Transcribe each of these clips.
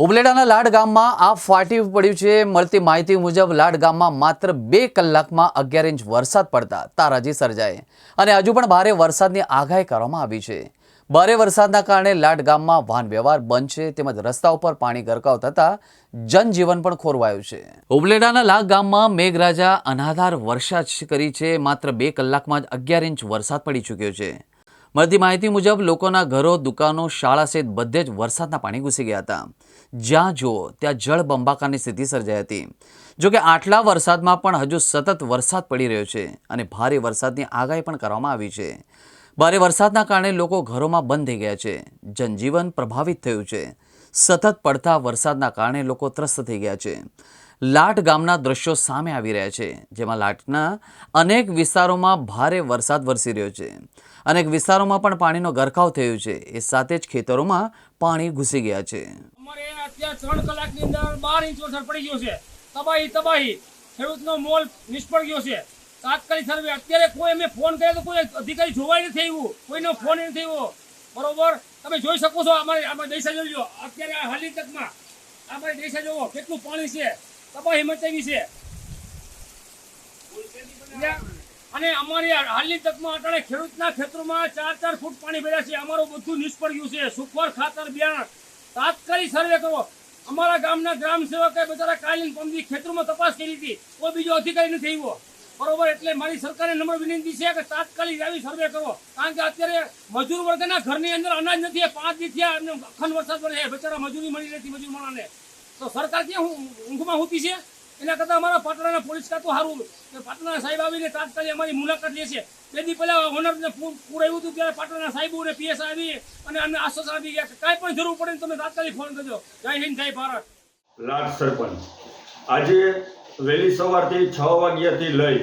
ઉબલેડાના લાડ ગામમાં આ ફાટી પડ્યું છે. મળતી માહિતી મુજબ લાડ ગામમાં માત્ર બે કલાકમાં અગિયાર ઇંચ વરસાદ પડતા તારાજી સર્જાય અને હજુ પણ ભારે વરસાદની આગાહી કરવામાં આવી છે. ભારે વરસાદના કારણે લાડ ગામમાં વાહન વ્યવહાર બંધ છે તેમજ રસ્તા ઉપર પાણી ગરકાવ થતા જનજીવન પણ ખોરવાયું છે. ઉબલેડાના લાગ ગામમાં મેઘરાજા અનાધાર વર્ષા કરી છે. માત્ર બે કલાકમાં જ અગિયાર ઇંચ વરસાદ પડી ચૂક્યો છે. મળતી માહિતી મુજબ લોકોના ઘરો, દુકાનો, શાળા સહિત બધે જ વરસાદના પાણી ઘૂસી ગયા હતા. જ્યાં જુઓ, ત્યાં જળ બંબાકારની સ્થિતિ સર્જાઈ હતી. જોકે આટલા વરસાદમાં પણ હજુ સતત વરસાદ પડી રહ્યો છે અને ભારે વરસાદની આગાહી પણ કરવામાં આવી છે. ભારે વરસાદના કારણે લોકો ઘરોમાં બંધ થઈ ગયા છે. જનજીવન પ્રભાવિત થયું છે. સતત પડતા વરસાદના કારણે લોકો ત્રસ્ત થઈ ગયા છે. લાટ ગામના દ્રશ્યો સામે આવી રહ્યા છે, જેમાં લાટના અનેક વિસ્તારોમાં ભારે વરસાદ વરસી રહ્યો છે. અનેક વિસ્તારોમાં પણ પાણીનો ગરકાવ થયો છે. એ સાથે જ ખેતરોમાં પાણી ઘૂસી ગયા છે. અમારે અત્યારે ત્રણ કલાકની અંદર બાર ઇંચ વરસાદ પડી ગયો છે. તબાહી તબાહી. ખેડૂતનો મોલ નિષ્ફળ ગયો છે. તાત્કાલિક સર્વે. અત્યારે કોઈ અમે ફોન કર્યો તો કોઈ અધિકારી જોવાય નથી આવ્યું. કોઈનો ફોન નથી આવ્યો. બરોબર? તમે જોઈ શકો છો, અમારે અમારે દેશા જોઈ અત્યારે આ હાલની તકમાં અમારે દેશા જોવો, કેટલું પાણી છે? તબાહી મચાવી છે. અને અમારી હાલની તકમાં અટાણે ખેડૂતના ખેતરોમાં ચાર ચાર ફૂટ પાણી ભર્યા છે. અમારું બધું નિષ્ફળ ગયું છે. સુખવર ખાતર, બિયારણ. તાત્કાલિક સર્વે કરો. અમારા ગામના ગ્રામ સેવકે બધા કાલીન પંપી ખેતરોમાં તપાસ કરી હતી. કોઈ બીજો અધિકારી નથી આવ્યો. બરોબર? એટલે મારી સરકારને નમ્ર વિનંતી છે કે તાત્કાલિક આવી સર્વે કરો. કારણ કે અત્યારે મજૂર વર્ગના ઘરની અંદર અનાજ નથી. પાંચ દી થયા અખંડ વરસાદ પડે બચારા મજૂરી મળી નથી મજૂર માણસને તો સરકાર ક્યાં ઊંઘમાં હોતી છે? એના કરતાં અમારા પાટણના પોલીસ ખાતું સારું પાટણના સાહેબ આવીને તાત્કાલિક અમારી મુલાકાત લે છે. બે દી પહેલાં ઓનરને પૂર પૂર આવ્યું હતું ત્યારે પાટણના સાહેબો અને પીએસ આવી અને અમને આશ્વાસન આપી ગયા કાંઈ પણ જરૂર પડે તમે તાત્કાલિક ફોન કરજો. જય હિન્દ, જય ભારત. લાટ સરપંચ, આજે વહેલી સવારથી છ વાગ્યાથી લઈ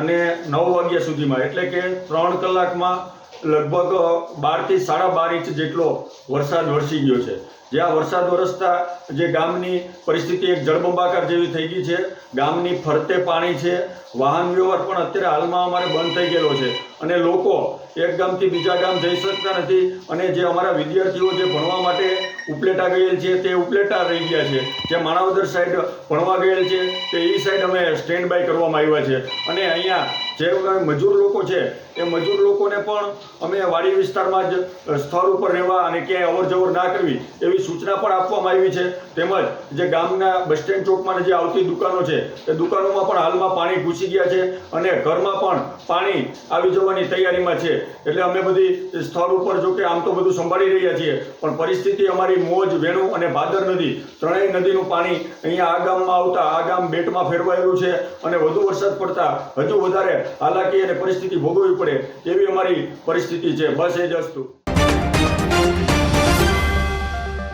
અને નવ વાગ્યા સુધીમાં, એટલે કે ત્રણ કલાકમાં લગભગ બારથી સાડા બાર ઇંચ જેટલો વરસાદ વરસી ગયો છે. જ્યાં વરસાદ વરસતા જે ગામની પરિસ્થિતિ એક જળબંબાકાર જેવી થઈ ગઈ છે. ગામની ફરતે પાણી છે. વાહન વ્યવહાર પણ અત્યારે હાલમાં અમારે બંધ થઈ ગયેલો છે. અને લોકો એક ગામથી બીજા ગામ જઈ શકતા નથી અને જે અમારા વિદ્યાર્થીઓ જે ભણવા માટે ઉપલેટા ગયેલ છે તે ઉપલેટા રહી ગયા છે. જે માણાવદર સાઈડ ભણવા ગયેલ છે તે એ સાઈડ અમે સ્ટેન્ડ બાય કરવામાં આવ્યા છે. અને અહીંયા જે મજૂર લોકો છે, એ મજૂર લોકોને પણ અમે વાડી વિસ્તારમાં જ સ્થળ ઉપર રહેવા અને ક્યાંય અવર જવર ના કરવી એવી સૂચના પણ આપવામાં આવી છે. તેમજ જે ગામના બસ સ્ટેન્ડ ચોકમાં જે આવતી દુકાનો છે, એ દુકાનોમાં પણ હાલમાં પાણી ઘૂસી ગયા છે અને ઘરમાં પણ પાણી આવી જવાની તૈયારીમાં છે. એટલે અમે બધી સ્થળ ઉપર જો કે આમ તો બધું સંભાળી રહ્યા છીએ, પણ પરિસ્થિતિ અમારી મોજ, વેણુ અને ભાદર નદી, ત્રણેય નદીનું પાણી અહીંયા આ ગામમાં આવતા, આ ગામ બેટમાં ફેરવાયેલું છે અને વધુ વરસાદ પડતા હજુ વધારે હાલાકી અને પરિસ્થિતિ ભોગવવી પડે એવી અમારી પરિસ્થિતિ છે. બસ એ જ વસ્તુ.